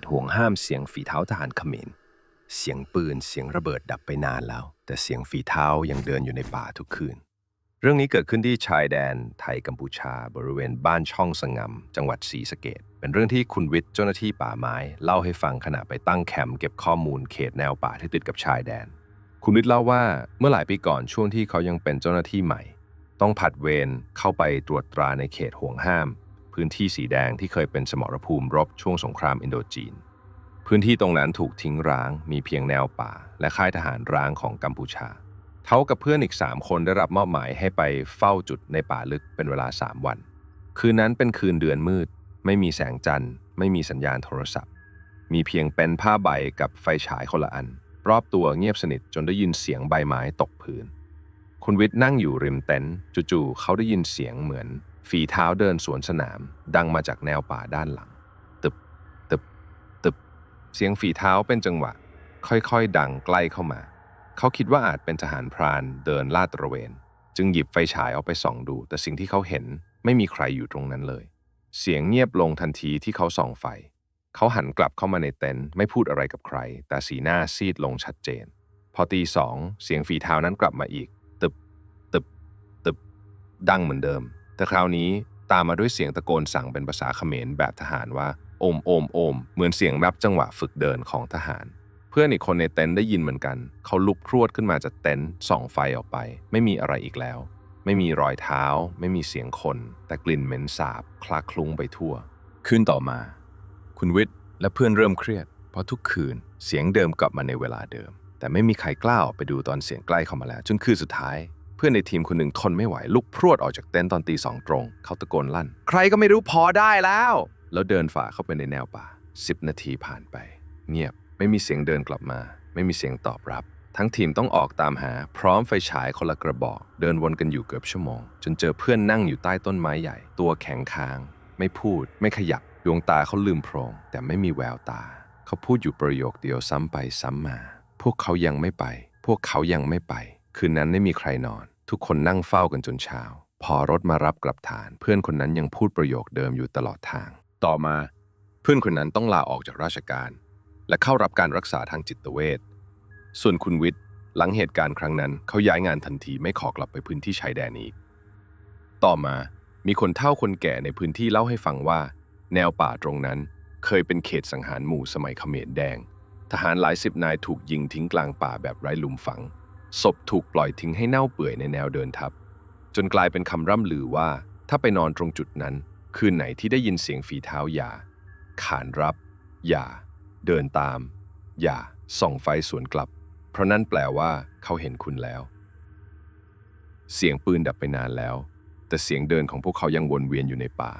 ตห่วงห้ามเสียงฝีเท้าทหารเขมร เสียงปืนเสียงระเบิดดับไปนานแล้ว แต่เสียงฝีเท้ายังเดินอยู่ในป่าทุกคืน เรื่องนี้เกิดขึ้นที่ชายแดนไทยกัมพูชา บริเวณบ้านช่องสงํจังหวัดศรีสะเกดเป็นเรื่องที่คุณวิทย์เจ้าหน้าที่ป่าไม้ เล่าให้ฟังขณะไปตั้งแคมป์เก็บข้อมูลเขตแนวป่าที่ติดกับชายแดน คุณวิทย์เล่าว่าเมื่อหลายปีก่อนช่วงที่เขายังเป็นเจ้าหน้าที่ใหม่ ต้องผัดเวรเข้าไปตรวจตราในเขตห่วงห้าม พื้นที่สีแดงที่เคยเป็นสมรภูมิรบช่วงสงครามอินโดจีน พื้นที่ตรงนั้นถูกทิ้งร้าง มีเพียงแนวป่า และค่ายทหารร้างของกัมพูชา เขากับเพื่อนอีก 3 คนได้รับมอบหมายให้ไปเฝ้าจุดในป่าลึกเป็นเวลา 3 วัน คืนนั้นเป็นคืนเดือนมืด ไม่มีแสงจันทร์ ไม่มีสัญญาณโทรศัพท์ มีเพียงเป็นผ้าใบกับไฟฉายคนละอัน รอบตัวเงียบสนิทจนได้ยินเสียงใบไม้ตกพื้นคุณวิทย์นั่งอยู่ริมเต็นท์จู่ๆเขาได้ยินเสียงเหมือน ฝีเท้าเดินสวนสนาม ดังมาจากแนวป่าด้านหลัง ตึบ ตึบ ตึบ เสียงฝีเท้าเป็นจังหวะ ค่อยๆ ดังใกล้เข้ามา เขาคิดว่าอาจเป็นทหารพรานเดินลาดตระเวน จึงหยิบไฟฉายออกไปส่องดู แต่สิ่งที่เขาเห็นไม่มีใครอยู่ตรงนั้นเลย เสียงเงียบลงทันทีที่เขาส่องไฟ เขาหันกลับเข้ามาในเต็นท์ไม่พูดอะไรกับใคร แต่สีหน้าซีดลงชัดเจน พอตีสองเสียงฝีเท้านั้นกลับมาอีก ตึบ ตึบ ตึบ ดังเหมือนเดิม แต่คราวนี้ตามมาด้วยเสียงตะโกนสั่งเป็นภาษาเขมรแบบทหารว่าโอมโอมโอมเหมือนเสียงรับจังหวะฝึกเดินของทหาร เพื่อนอีกคนในเต็นท์ได้ยินเหมือนกัน เขาลุกพรวดขึ้นมาจากเต็นท์ส่องไฟออกไป ไม่มีอะไรอีกแล้ว ไม่มีรอยเท้า ไม่มีเสียงคน แต่กลิ่นเหม็นสาบคลาคลุ้งไปทั่ว คืนต่อมา คุณวิทย์และเพื่อนเริ่มเครียด เพราะทุกคืนเสียงเดิมกลับมาในเวลาเดิม แต่ไม่มีใครกล้าออกไปดูตอนเสียงใกล้เข้ามาแล้ว จนคืนสุดท้าย เพื่อนในทีมคนหนึ่งทนไม่ไหวลุกพรวดออกจากเต็นท์ตอนตีสองตรง เขาตะโกนลั่น ใครก็ไม่รู้พอได้แล้ว แล้วเดินฝ่าเข้าไปในแนวป่า 10 นาทีผ่านไป เงียบไม่มีเสียงเดินกลับมา ไม่มีเสียงตอบรับ ทั้งทีมต้องออกตามหา พร้อมไฟฉายคนละกระบอก เดินวนกันอยู่เกือบชั่วโมง จนเจอเพื่อนนั่งอยู่ใต้ต้นไม้ใหญ่ ตัวแข็งค้าง ไม่พูด ไม่ขยับดวงตาเขาลืมโพรง แต่ไม่มีแววตา เขาพูดอยู่ประโยคเดียวซ้ำไปซ้ำมา พวกเขายังไม่ไป พวกเขายังไม่ไป คืนนั้นไม่มีใครนอน ทุกคนนั่งเฝ้ากันจนเช้า พอรถมารับกลับฐาน เพื่อนคนนั้นยังพูดประโยคเดิมอยู่ตลอดทาง ต่อมา เพื่อนคนนั้นต้องลาออกจากราชการ และเข้ารับการรักษาทางจิตเวชส่วนคุณวิทย์หลังเหตุการณ์ครั้งนั้นเขาย้ายงานทันทีไม่ขอกลับไปพื้นที่ชายแดนอีก ต่อมามีคนเฒ่าคนแก่ในพื้นที่เล่าให้ฟังว่า แนวป่าตรงนั้น เคยเป็นเขตสังหารหมู่สมัยเขมรแดง ทหารหลายสิบนายถูกยิงทิ้งกลางป่าแบบไร้หลุมฝัง ศพถูกปล่อยทิ้งให้เน่าเปื่อยในแนวเดินทับ จนกลายเป็นคำร่ำลือว่า ถ้าไปนอนตรงจุดนั้น คืนไหนที่ได้ยินเสียงฝีเท้าอย่า ขานรับ อย่า เดินตาม อย่า ส่องไฟสวนกลับ เพราะนั่นแปลว่าเขาเห็นคุณแล้ว เสียงปืนดับไปนานแล้ว แต่เสียงเดินของพวกเขายังวนเวียนอยู่ในป่า